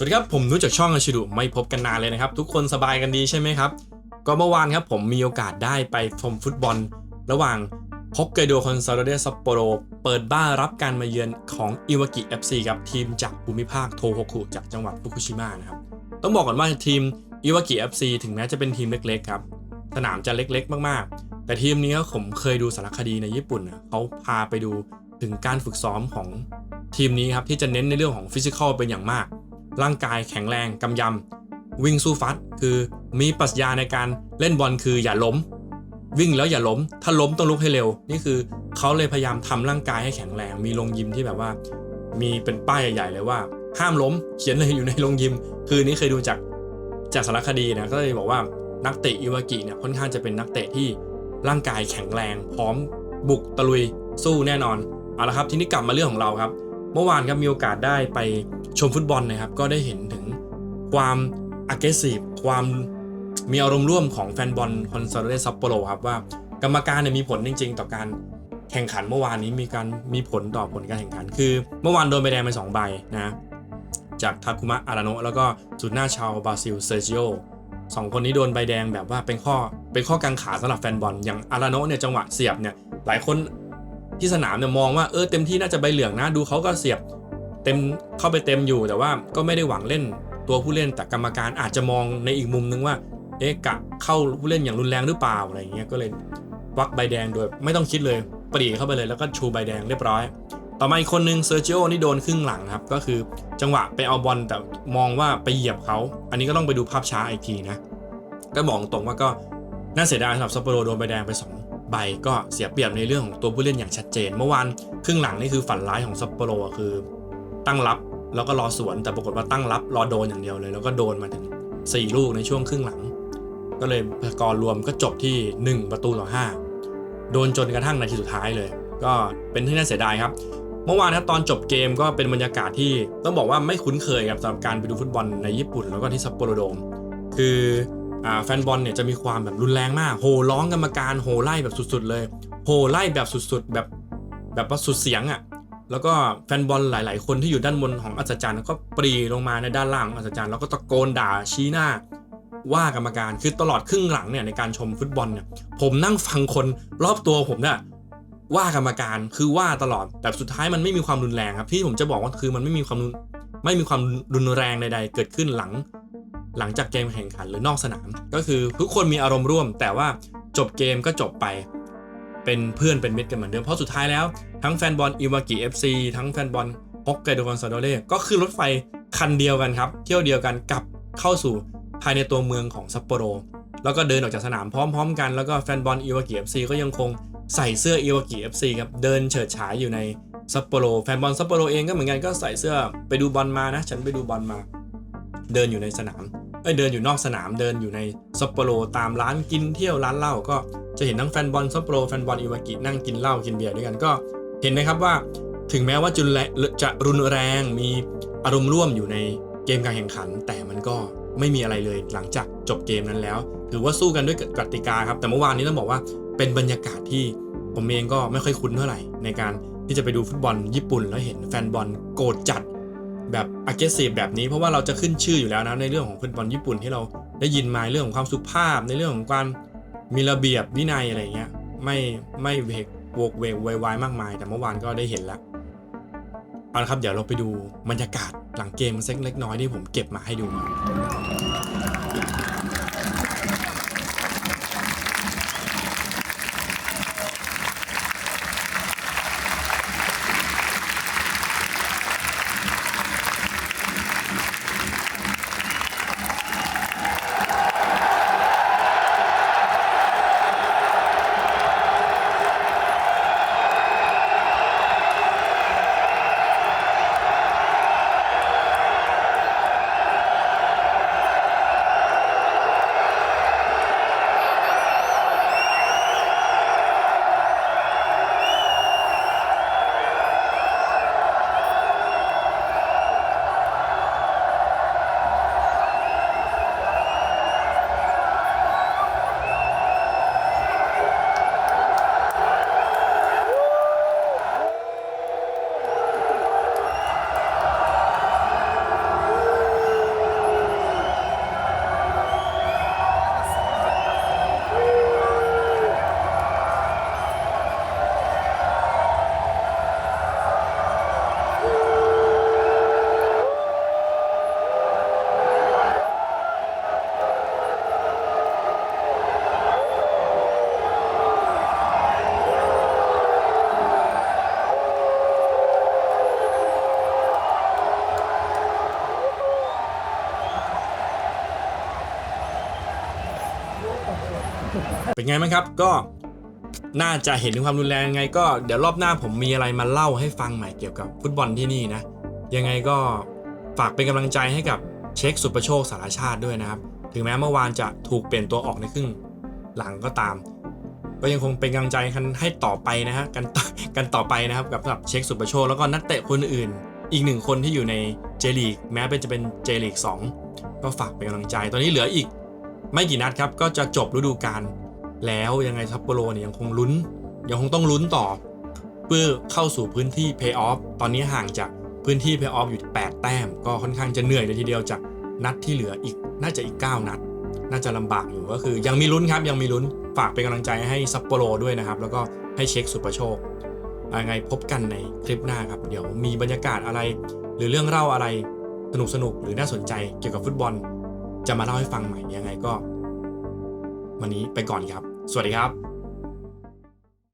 สวัสดีครับ ผมนุ้จากช่องอาชิดุไม่พบกันนานเลยนะครับ ทุกคนสบายกันดีใช่ไหมครับ ก็เมื่อวานครับผมมีโอกาสได้ไปชมฟุตบอล ระหว่างฮอกไกโดคอนซาโดเดซัปโปโรเปิดบ้านรับการมาเยือนของอิวากิ FC ครับทีมจากภูมิภาคโทโฮคุจากจังหวัดฟุกุชิมะนะครับต้องบอกก่อนว่าทีมอิวากิ FC ถึงแม้จะเป็นทีมเล็กๆครับสนามจะเล็กๆ มากๆ แต่ทีมนี้ผมเคยดูสารคดีในญี่ปุ่นเขาพาไปดูถึงการฝึกซ้อมของทีมนี้ครับที่จะเน้นในเรื่องของฟิสิกอลเป็นอย่างมาก ร่างกายแข็งแรงกำยำ วิ่งสู้ฟัด คือมีปรัชญาในการเล่นบอลคืออย่าล้ม วิ่งแล้วอย่าล้ม ถ้าล้มต้องลุกให้เร็ว นี่คือเขาเลยพยายามทำร่างกายให้แข็งแรง มีโรงยิมที่แบบว่า มีเป็นป้ายใหญ่ๆเลยว่า ห้ามล้ม เขียนเลยอยู่ในโรงยิม คือนี่เคยดูจากจากสารคดีนะก็เลยบอกว่านักเตะอิวากิเนี่ยค่อนข้างจะเป็นนักเตะที่ร่างกายแข็งแรง พร้อมบุกตะลุยสู้แน่นอนเอาละครับทีนี้กลับมาเรื่องของเราครับ เมื่อวานครับมีโอกาสได้ไปชมฟุตบอลนะครับ ก็ได้เห็นถึงความ aggressive ความมีอารมณ์ร่วมของแฟนบอลคอนซาโดเรซัปโปโรครับว่ากรรมการเนี่ยมีผลจริง ๆ ต่อการแข่งขันเมื่อวานนี้มีการมีผลต่อผลการแข่งขัน คือเมื่อวานโดนใบแดงไปสองใบนะจากทาคุมะอาราโนะแล้วก็สุดหน้าชาวบราซิลเซอร์จิโอสองคนนี้โดนใบแดงแบบว่าเป็นข้อเป็นข้อกังขาสำหรับแฟนบอลอย่างอาราโนะเนี่ยจังหวะเสียบเนี่ยหลายคน ที่สนามเนี่ยมองว่าเออเต็มที่น่าจะใบเหลืองนะดูเขาก็เสียบเต็มเข้าไปเต็มอยู่แต่ว่าก็ไม่ได้หวังเล่นตัวผู้เล่นแต่กรรมการอาจจะมองในอีกมุมนึงว่าเอ๊ะกะเข้าผู้เล่นอย่างรุนแรงหรือเปล่าอะไรเงี้ยก็เลยวักใบแดงโดยไม่ต้องคิดเลยปรีเข้าไปเลยแล้วก็ชูใบแดงเรียบร้อย ต่อมาอีกคนนึงเซอร์จิโอนี่โดนครึ่งหลังครับก็คือจังหวะไปเอาบอลแต่มองว่าไปเหยียบเขา อันนี้ก็ต้องไปดูภาพช้าอีกทีนะก็บอกตรงว่าก็น่าเสียดายสำหรับซัปโปโรโดนใบแดงไป2 ใบก็เสียเปรียบในเรื่องของตัวผู้เล่นอย่างชัดเจน เมื่อวานครึ่งหลังนี่คือฝันร้ายของซัปโปโรคือตั้งรับแล้วก็รอสวนแต่ปรากฏว่าตั้งรับรอโดนอย่างเดียวเลย แล้วก็โดนมาถึง 4 ลูกในช่วงครึ่งหลัง ก็เลยสกอร์รวมก็จบที่ 1 ประตูต่อ 5 โดนจนกระทั่งนาทีสุดท้ายเลย ก็เป็นที่น่าเสียดายครับ เมื่อวานครับตอนจบเกมก็เป็นบรรยากาศที่ต้องบอกว่าไม่คุ้นเคยครับสำหรับการไปดูฟุตบอลในญี่ปุ่น แล้วก็ที่ซัปโปโรโดม คือ แฟนบอลเนี่ยจะมีความแบบรุนแรงมาก โห่ร้องกรรมการ โห่ไล่แบบสุดๆเลย โห่ไล่แบบสุดๆแบบแบบว่าสุดเสียงอะ่ะ แล้วก็แฟนบอลหลายๆ คนที่อยู่ด้านบนของอัศจรรย์ก็ปรีลงมาในด้านล่างอัศจรรย์แล้วก็ตะโกนด่าชี้หน้า ว่ากรรมการคือตลอดครึ่งหลังเนี่ยในการชมฟุตบอลเนี่ยผมนั่งฟังคนรอบตัวผมเนี่ยว่ากรรมการคือว่าตลอดแต่สุดท้ายมันไม่มีความรุนแรงครับที่ผมจะบอกว่าคือมันไม่มีความรุนไม่มีความรุนแรงใด ๆ เกิดขึ้นหลัง หลังจากเกมแข่งขันหรือนอกสนาม ก็คือทุกคนมีอารมณ์ร่วม แต่ว่าจบเกมก็จบไป เป็นเพื่อนเป็นมิตรกันเหมือนเดิมเพราะสุดท้ายแล้ว ทั้งแฟนบอลอิวากิเอฟซีทั้งแฟนบอลฮอกไกโดคอนซาโดเร่ก็คือรถไฟคันเดียวกันครับเที่ยวเดียวกันกลับเข้าสู่ภายในตัวเมืองของซัปโปโรแล้วก็เดินออกจากสนามพร้อม ๆ กันแล้วก็แฟนบอลอิวากิเอฟซีก็ยังคงใส่เสื้ออิวากิเอฟซีครับเดินเฉิดฉายอยู่ในซัปโปโรแฟนบอลซัปโปโรเองก็เหมือนกันก็ใส่เสื้อไปดูบอลมานะ ฉันไปดูบอลมา เดินอยู่ในสนาม เอ้ยเดินอยู่นอกสนามเดินอยู่ในซัปโปโรตามร้านกินเที่ยวร้านเหล้าก็จะเห็นทั้งแฟนบอลซัปโปโรแฟนบอลอิวากินั่งกินเหล้ากินเบียร์ด้วยกันก็เห็นนะครับว่าถึงแม้ว่าจุนแรจะรุนแรงมีอารมณ์ร่วมอยู่ในเกมการแข่งขัน แต่มันก็ไม่มีอะไรเลยหลังจากจบเกมนั้นแล้ว ถือว่าสู้กันด้วยกติกาครับ แต่เมื่อวานนี้ต้องบอกว่าเป็นบรรยากาศที่ผมเองก็ไม่ค่อยคุ้นเท่าไหร่ ในการที่จะไปดูฟุตบอลญี่ปุ่นแล้วเห็นแฟนบอลโกรธจัด แบบ aggressive แบบนี้เพราะว่าเราจะขึ้นชื่ออยู่แล้วนะในเรื่องของฟุตบอลญี่ปุ่นที่เราได้ยินมาเรื่องของความสุภาพในเรื่องของการมีระเบียบวินัยอะไรเงี้ยไม่ไม่เวกโวกเวกวายมากมาย แต่เมื่อวานก็ได้เห็นแล้วเอาละครับเดี๋ยวเราไปดูบรรยากาศหลังเกมสักเล็กน้อยที่ผมเก็บมาให้ดู เป็นไงบ้างครับก็น่าจะเห็นถึงความรุนแรงยังไง ก็เดี๋ยวรอบหน้าผมมีอะไรมาเล่าให้ฟังใหม่เกี่ยวกับฟุตบอลที่นี่นะ ยังไงก็ฝากเป็นกำลังใจให้กับเช็คสุประโชคสารชาติด้วยนะครับ ถึงแม้เมื่อวานจะถูกเปลี่ยนตัวออกในครึ่งหลังก็ตาม ก็ยังคงเป็นกำลังใจกันให้ต่อไปนะฮะกันต่อกันต่อไปนะครับกับสำหรับเช็คสุประโชคแล้วก็นักเตะคนอื่น อีกหนึ่งคนที่อยู่ในเจลีกแม้เป็นจะเป็นเจลีก2ก็ฝากเป็นกำลังใจ ตอนนี้เหลืออีก ไม่กี่นัดครับก็จะจบฤดูกาลแล้วยังไงซัปโปโรเนี่ยยังคงลุ้น ยังคงต้องลุ้นต่อ เพื่อเข้าสู่พื้นที่เพย์ออฟตอนนี้ห่างจากพื้นที่เพย์ออฟอยู่ 8 แต้ม ก็ค่อนข้างจะเหนื่อยเลยทีเดียวจากนัดที่เหลืออีกน่าจะอีก 9 นัด น่าจะลำบากอยู่ก็คือ ยังมีลุ้นครับ ยังมีลุ้นฝากเป็นกำลังใจให้ซัปโปโรด้วยนะครับ แล้วก็ให้เช็คสุประโชคยังไงพบกันในคลิปหน้าครับ เดี๋ยวมีบรรยากาศอะไร หรือเรื่องเล่าอะไรสนุกสนุกหรือน่าสนใจเกี่ยวกับฟุตบอล จะมาเล่าให้ฟังใหม่ยังไงก็ วันนี้ไปก่อนครับ สวัสดีครับ